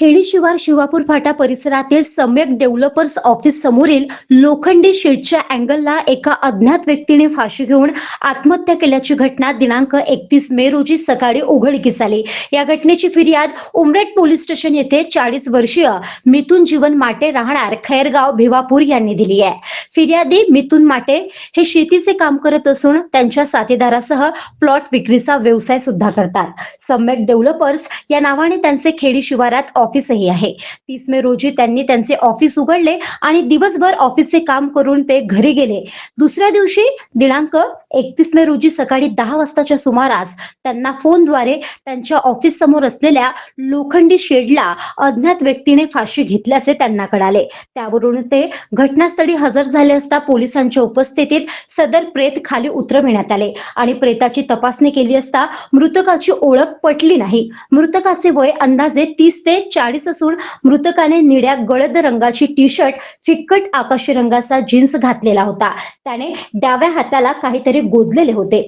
खेडी शिवार शिवापूर फाटा परिसरातील सम्यक डेव्हलपर्स ऑफिस समोरील लोखंडी शेडच्या अँगलला एका अज्ञात व्यक्तीने फाशी घेऊन आत्महत्या केल्याची घटना दिनांक एकतीस मे रोजी सकाळी उघडकीस आली. या घटनेची फिर्याद उमरेड पोलीस स्टेशन येथे चाळीस वर्षीय मिथुन जीवन माटे राहणार खैरगाव भिवापूर यांनी दिली आहे. फिर्यादी मिथुन माटे हे शेतीचे काम करत असून त्यांच्या साथीदारासह प्लॉट विक्रीचा व्यवसाय सुद्धा करतात. सम्यक डेव्हलपर्स या नावाने त्यांचे खेडी शिवारात ऑफिसही आहे. तीस मे रोजी त्यांनी त्यांचे ऑफिस उघडले आणि दिवसभर ऑफिसचे काम करून ते घरी गेले. दुसऱ्या दिवशी दिनांक एकतीस मे रोजी सकाळी दहा वाजताच्या सुमारास त्यांना फोनद्वारे त्यांच्या ऑफिस समोर असलेल्या लोखंडी शेडला अज्ञात व्यक्तीने फाशी घेतल्याचे त्यांना कळाले. त्यावरून ते घटनास्थळी हजर झाले. असता पोलिसांच्या उपस्थितीत सदर प्रेत खाली उतरविण्यात आले. आणि प्रेताची तपासणी केली असता मृतकाची ओळख पटली नाही. मृतकाचे वय अंदाजे तीस ते चाळीस असून मृतकाने निळ्या गडद रंगाची टी शर्ट फिक्कट आकाशी रंगाचा जीन्स घातलेला होता. त्याने डाव्या हाताला काहीतरी गोदलेले होते.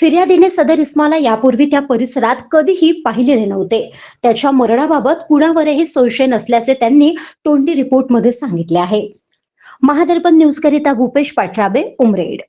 फिर्यादीने सदर इस्माला यापूर्वी त्या परिसरात कधीही पाहिलेले नव्हते. त्याच्या मरणाबाबत कुणावरही संशय नसल्याचे त्यांनी तोंडी रिपोर्टमध्ये सांगितले आहे. महादर्पण न्यूज करिता भूपेश पाठराबे उमरेड.